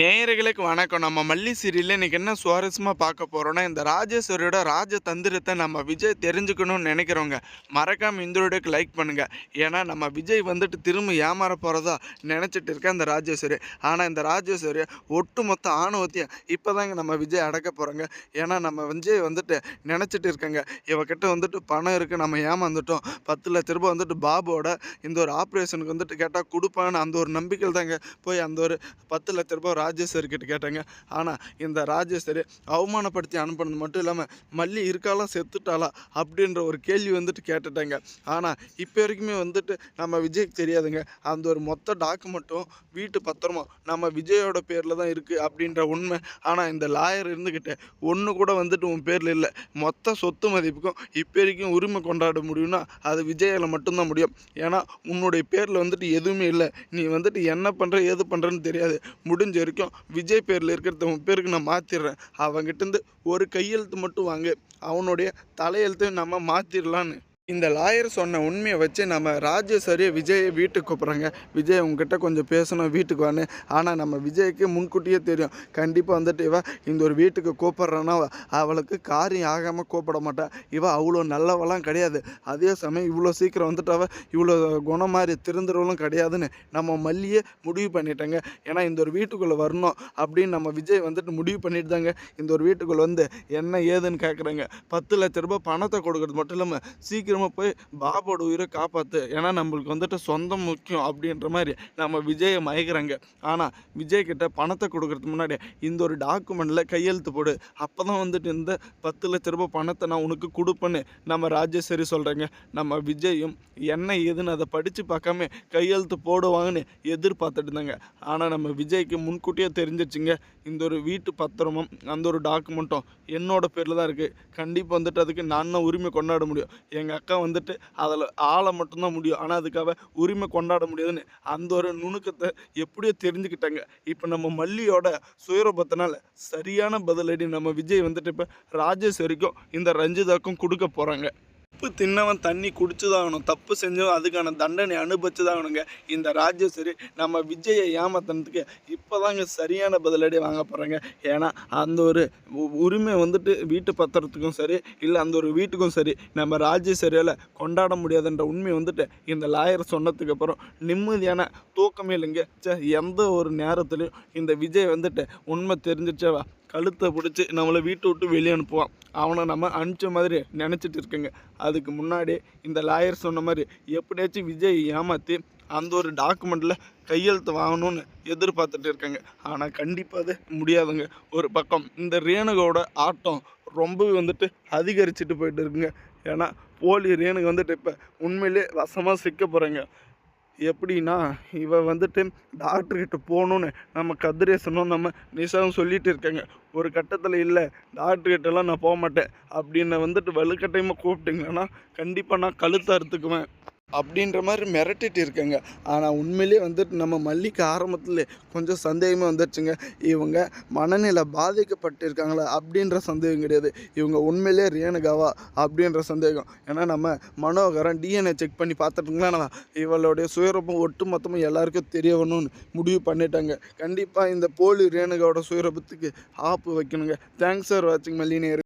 நேயர்களுக்கு வணக்கம். நம்ம மல்லி சீரியலில் இன்றைக்கி என்ன சுவாரஸ்யமாக பார்க்க போகிறோன்னா இந்த ராஜேஸ்வரியோட ராஜ தந்திரத்தை நம்ம விஜய் தெரிஞ்சுக்கணும்னு நினைக்கிறவங்க மறக்காமல் இந்த வீடியோக்கு லைக் பண்ணுங்கள் ஏன்னா நம்ம விஜய் வந்துட்டு திரும்ப ஏமாற போகிறதா நினச்சிட்டு இருக்க இந்த ராஜேஸ்வரி. ஆனால் இந்த ராஜேஸ்வரி ஒட்டுமொத்த ஆணவத்தையும் இப்போ தாங்க நம்ம விஜய் அடக்க போகிறாங்க ஏன்னா நம்ம விஜய் வந்துட்டு நினச்சிட்டு இருக்கங்க. இவக்கிட்ட வந்துட்டு பணம் இருக்குது நம்ம ஏமாந்துட்டோம். பத்து லட்ச ரூபாய் வந்துட்டு பாபுவோட இந்த ஒரு ஆப்ரேஷனுக்கு வந்துட்டு கேட்டால் கொடுப்பான்னு அந்த ஒரு நம்பிக்கையில் தாங்க போய் அந்த ஒரு பத்து லட்ச ரூபாய் ராஜேஸ்வரி கிட்ட கேட்டாங்க. ஆனால் இந்த ராஜேஸ்வரி அவமானப்படுத்தி அனுப்புனது மட்டும் இல்லாமல் மல்லி இருக்காளா செத்துட்டாளா அப்படின்ற ஒரு கேள்வி வந்துட்டு கேட்டுட்டாங்க. ஆனால் இப்போ வரைக்குமே வந்துட்டு நம்ம விஜய்க்கு தெரியாதுங்க. அந்த ஒரு மொத்த டாக்குமெண்ட்டும் வீட்டு பத்திரமும் நம்ம விஜயோட பேரில் தான் இருக்குது அப்படின்ற உண்மை. ஆனால் இந்த லாயர் இருந்துக்கிட்டு ஒன்று கூட வந்துட்டு உன் பேரில் இல்லை. மொத்த சொத்து மதிப்புக்கும் இப்போ வரைக்கும் உரிமை கொண்டாட முடியும்னா அது விஜயில் மட்டும்தான் முடியும். ஏன்னா உன்னுடைய பேரில் வந்துட்டு எதுவுமே இல்லை. நீ வந்துட்டு என்ன பண்ணுற ஏது பண்ணுறன்னு தெரியாது. முடிஞ்ச வரைக்கும் விஜய் பேரில் இருக்கிறத உன் பேருக்கு நான் மாற்றிடுறேன் அவங்ககிட்டருந்து ஒரு கையெழுத்து மட்டும் வாங்க. அவனுடைய தலையெழுத்தை நம்ம மாற்றிடலான்னு இந்த லாயர் சொன்ன உண்மையை வச்சு நம்ம ராஜேஸ்வரியை விஜயை வீட்டுக்கு கூப்பிட்றாங்க. விஜய் உங்ககிட்ட கொஞ்சம் பேசணும் வீட்டுக்கு வான்னு. ஆனால் நம்ம விஜய்க்கு முன்கூட்டியே தெரியும். கண்டிப்பாக வந்துட்டு இவ இந்த ஒரு வீட்டுக்கு கூப்பிட்றான்னா அவளுக்கு காரியம் ஆகாமல் கூப்பிட மாட்டாள் இவ அவ்வளோ நல்லவளாம் கிடையாது. அதே சமயம் இவ்வளோ சீக்கிரம் வந்துட்டு இவ்வளோ குணம் மாதிரி திருந்துறவளும் கிடையாதுன்னு நம்ம மல்லியே முடிவு பண்ணிட்டாங்க. ஏன்னா இந்த ஒரு வீட்டுக்குள்ளே வரணும் அப்படின்னு நம்ம விஜய் வந்துட்டு முடிவு பண்ணிட்டு தாங்க இந்த ஒரு வீட்டுக்குள்ளே வந்து என்ன ஏதுன்னு கேட்குறாங்க பத்து லட்ச ரூபாய் பணத்தை கொடுக்கறது மட்டும் இல்லாமல் சீக்கிரம் சீக்கிரமாக போய் பாபோட உயிரை காப்பாற்று ஏன்னா நம்மளுக்கு வந்துட்டு சொந்தம் முக்கியம் அப்படின்ற மாதிரி நம்ம விஜயை மயக்கிறாங்க. ஆனால் விஜய் கிட்ட பணத்தை கொடுக்கறதுக்கு முன்னாடி இந்த ஒரு டாக்குமெண்ட்டில் கையெழுத்து போடு. அப்போ தான் வந்துட்டு இந்த பத்து லட்ச ரூபாய் பணத்தை நான் உனக்கு கொடுப்பேன்னு நம்ம ராஜேஸ்வரி சொல்கிறாங்க நம்ம விஜயும் என்ன ஏதுன்னு அதை படித்து பார்க்காம கையெழுத்து போடுவாங்கன்னு எதிர்பார்த்துட்டு இருந்தாங்க. ஆனால் நம்ம விஜய்க்கு முன்கூட்டியே தெரிஞ்சிச்சுங்க இந்த ஒரு வீட்டு பத்திரமும் அந்த ஒரு டாக்குமெண்ட்டும் என்னோட பேரில் தான் இருக்குது கண்டிப்பாக வந்துட்டு அதுக்கு நான் உரிமை கொண்டாட முடியும்? எங்கள் பக்கம் வந்துட்டு அதில் ஆளை மட்டும்தான் முடியும். ஆனால் அதுக்காக உரிமை கொண்டாட முடியாதுன்னு அந்த ஒரு நுணுக்கத்தை எப்படியோ தெரிஞ்சுக்கிட்டாங்க. இப்போ நம்ம மல்லியோட சுயரூபத்தினால சரியான பதிலடி நம்ம விஜய் வந்துட்டு இப்போ ராஜேஸ்வரிக்கும் இந்த ரஞ்சிதாக்கும் கொடுக்க போகிறாங்க உப்பு தின்னவன் தண்ணி குடிச்சுதாகணும். தப்பு செஞ்சவன் அதுக்கான தண்டனை அனுபவிச்சுதாகணுங்க. இந்த ராஜேஸ்வரி நம்ம விஜயை ஏமாத்தினதுக்கு இப்போதாங்க சரியான பதிலடி வாங்க போகிறாங்க ஏன்னா அந்த ஒரு உரிமை வந்துட்டு வீட்டு பத்திரத்துக்கும் சரி இல்லை அந்த ஒரு வீட்டுக்கும் சரி நம்ம ராஜேஸ்வரியால் கொண்டாட முடியாதுன்ற உண்மை வந்துட்டு இந்த லாயர் சொன்னதுக்கு அப்புறம் நிம்மதியான தூக்கமே இல்லைங்க. ச்சே எந்த ஒரு நேரத்துலையும் இந்த விஜய் வந்துட்டு உண்மை தெரிஞ்சிச்சவா கழுத்தை பிடிச்சி நம்மளை வீட்டை விட்டு வெளியே அனுப்புவான். அவனை நம்ம அனுப்பிச்ச மாதிரி நினச்சிட்டு இருக்குங்க. அதுக்கு முன்னாடி இந்த லாயர் சொன்ன மாதிரி எப்படியாச்சும் விஜய் ஏமாற்றி அந்த ஒரு டாக்குமெண்ட்டில் கையெழுத்து வாங்கணும்னு எதிர்பார்த்துட்டு இருக்காங்க. ஆனால் கண்டிப்பாக அது முடியாதுங்க. ஒரு பக்கம் இந்த ரேணுகோட ஆட்டம் ரொம்பவே வந்துட்டு அதிகரிச்சுட்டு போயிட்டு இருக்குங்க. ஏன்னா போலி ரேணுக வந்துட்டு இப்போ உண்மையிலே வசமாக சிக்க போகிறாங்க எப்படின்னா இவன் வந்துட்டு டாக்டர்கிட்ட போகணுன்னு நம்ம கதிரேசனும் நம்ம நிஷாவும் சொல்லிட்டு இருக்காங்க. ஒரு கட்டத்தில் இல்லை டாக்டர்கிட்டலாம் நான் போக மாட்டேன் அப்படின்னு வந்துட்டு வலுக்கட்டாயமாக கூப்பிட்டீங்கன்னா கண்டிப்பாக நான் கழுத்தை அறுத்துக்குவேன். அப்படின்ற மாதிரி மிரட்டிட்டு இருக்காங்க. ஆனால் உண்மையிலே வந்துட்டு நம்ம மல்லிக்கு ஆரம்பத்தில் கொஞ்சம் சந்தேகமே வந்துடுச்சுங்க இவங்க மனநிலை பாதிக்கப்பட்டிருக்காங்களா அப்படின்ற சந்தேகம் கிடையாது. இவங்க உண்மையிலே ரேணுகாவா அப்படின்ற சந்தேகம். ஏன்னா நம்ம மனோகரன் டிஎன்ஏ செக் பண்ணி பார்த்துட்டுங்களா இவளுடைய சுயரூபம் ஒட்டு மொத்தமாக எல்லாருக்கும் தெரியணும்னு முடிவு பண்ணிட்டாங்க. கண்டிப்பாக இந்த போலி ரேணுகாவோட சுயரூபத்துக்கு ஆப்பு வைக்கணுங்க. தேங்க்ஸ் ஃபார் வாட்சிங் மல்லினேர்